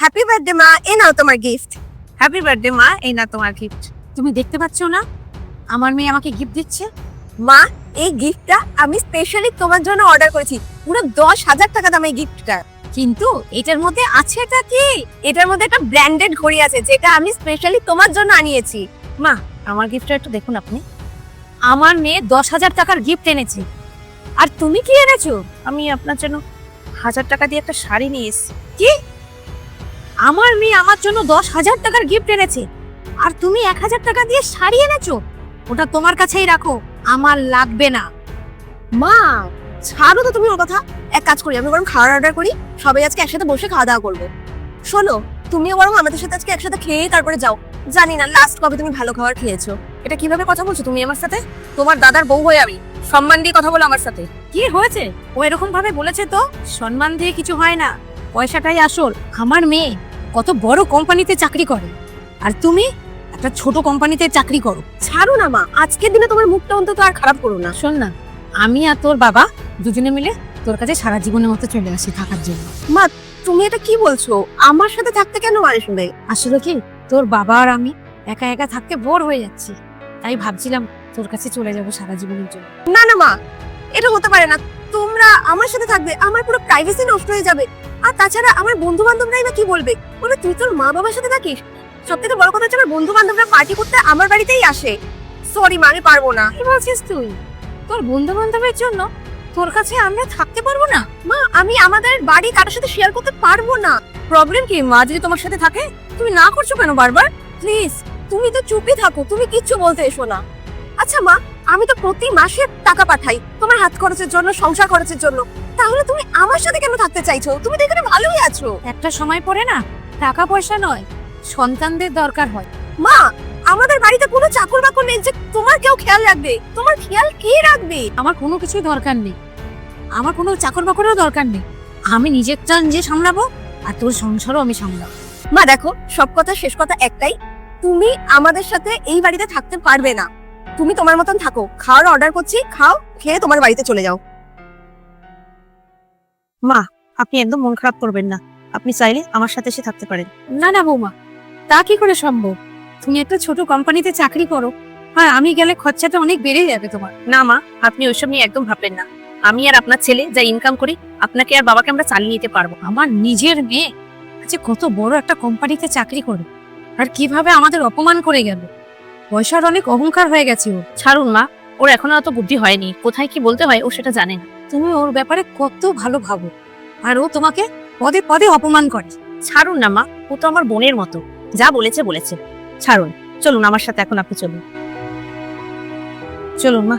Happy birthday মা এ নাও তোমার gift happy birthday মা এই না তোমার গিফট তুমি দেখতে পাচ্ছ না? আমার মেয়ে আমাকে গিফট দিচ্ছে। মা, এই গিফটটা আমি স্পেশালি তোমার জন্য অর্ডার করেছি। পুরো দশ হাজার টাকা দাম এই গিফটটা কিন্তু এটার মধ্যে আছে এটা কি? এটার মধ্যে একটা ব্র্যান্ডেড ঘড়ি আছে, যেটা আমি স্পেশালি তোমার জন্য আনিয়েছি। মা, আমার গিফটটা একটু দেখুন আপনি। আমার মেয়ে দশ হাজার টাকার গিফট এনেছে। আর তুমি কি এনেছো? আমি আপনার জন্য হাজার টাকা দিয়ে একটা শাড়ি নিয়ে এসেছি। কি? আমার মেয়ে আমার জন্য দশ হাজার টাকার গিফট এনেছে। আর তুমি এক হাজার টাকা দিয়ে শাড়ি এনেছো? ওটা তোমার কাছেই রাখো আমার লাগবে না। মা ছাড়ো তো তুমি ওর কথা। এক কাজ করি আমি বরং খাওয়ার অর্ডার করি সবাই আজকে একসাথে বসে খাওয়া দাওয়া করব। শোনো তুমিও বরং আমাদের সাথে আজকে একসাথে খেয়ে তারপরে যাও। জানি না লাস্ট কবে তুমি ভালো খাবার খেয়েছো। এটা কীভাবে কথা বলছো তুমি আমার সাথে? তোমার দাদার বউ হয়ে আমি। সম্মান দিয়ে কথা বলো আমার সাথে। কি হয়েছে? ও এরকম ভাবে বলেছে তো? সম্মান দিয়ে কিছু হয় না। পয়সাটাই আসল। আমার মেয়ে। কত বড় কোম্পানিতে চাকরি করে। আর তুমি একটা ছোট কোম্পানিতে চাকরি করো। ছাড়ো না মা আজকের দিনে তোমার মুখটা অন্তত আর খারাপ করো না। শোন না আমি আর তোর বাবা দুজনে মিলে তোর কাছে সারা জীবনের মতো চলে আসি থাকার জন্য। মা তুমি এটা কি বলছো? আমার সাথে থাকতে কেন আসবে আসলে কি তোর বাবা আর আমি একা একা থাকতে বোর হয়ে যাচ্ছি। তাই ভাবছিলাম তোর কাছে চলে যাব সারা জীবনের জন্য। না না মা এটা হতে পারে না। তোমরা আমার সাথে থাকবে আমার পুরো প্রাইভেসি নষ্ট হয়ে যাবে। আর তাছাড়া আমার বন্ধু বান্ধবরাই বা কি বলবে? বলবে তুই তোর মা বাবার সাথে থাকিস? সব থেকে বড় কথা হচ্ছে আমার বন্ধু বান্ধবরা পার্টি করতে আমার বাড়িতেই আসে। সরি মা আমি পারব না। কি বলছিস তুই? তোর বন্ধু বান্ধবের জন্য তোর কাছে আমরা থাকতে পারব না? মা আমি আমাদের বাড়ি কারোর সাথে শেয়ার করতে পারব না। প্রবলেম কি? মা যদি তোমার সাথে থাকে তুমি না করছ কেন বারবার? প্লিজ তুমি তো চুপই থাকো তুমি কিচ্ছু বলতে এসো না। আচ্ছা মা আমি তো প্রতি মাসে টাকা পাঠাই তোমার হাত খরচের জন্য সংসার খরচের জন্য। তাহলে তুমি আমার সাথে কেন থাকতে চাইছো? তুমি তো এখানে ভালোই আছো। একটা সময় পরে না টাকা পয়সা নয় সন্তানদের দরকার হয়। মা আমাদের বাড়িতে কোনো চাকর বাকর নেই যে তোমার কেউ খেয়াল রাখবে। তোমার খেয়াল কে রাখবে? আমার কোনো কিছুই দরকার নেই। আমার কোনো চাকর বাকরেরও দরকার নেই। আমি নিজেরটা নিজে সামলাবো আর তোর সংসারও আমি সামলাবো। মা দেখো সব কথা শেষ কথা একটাই। তুমি আমাদের সাথে এই বাড়িতে থাকতে পারবে না। তুমি তোমার মতন থাকো। খাওয়ার অর্ডার করছি খাও খেয়ে তোমার বাড়িতে চলে যাও। মা আপনি একদম মন খারাপ করবেন না। আপনি চাইলে আমার সাথে এসে থাকতে পারেন। না না বৌমা তা কি করে সম্ভব? তুমি একটা ছোট কোম্পানিতে চাকরি করো। হ্যাঁ আমি গেলে খরচাটা অনেক বেড়ে যাবে তোমার। না মা আপনি ওইসব নিয়ে একদম ভাববেন না। আমি আর আপনার ছেলে যা ইনকাম করি আপনাকে আর বাবাকে আমরা চালিয়ে নিতে পারব আমার নিজের মেয়ে আজকে কত বড় একটা কোম্পানিতে চাকরি করে আর কীভাবে আমাদের অপমান করে গেল। পয়সার অনেক অহংকার হয়ে গেছে ও ছাড়ুন মা ওর এখনও অত বুদ্ধি হয়নি। কোথায় কি বলতে হয় ও সেটা জানে না। তুমি ওর ব্যাপারে কত ভালো ভাবো আর ও তোমাকে পদে পদে অপমান করে। ছাড়ুন না মা ও তো আমার বোনের মতো। যা বলেছে বলেছে। ছাড়ুন চলুন আমার সাথে এখন আপনি চলুন। চলুন মা।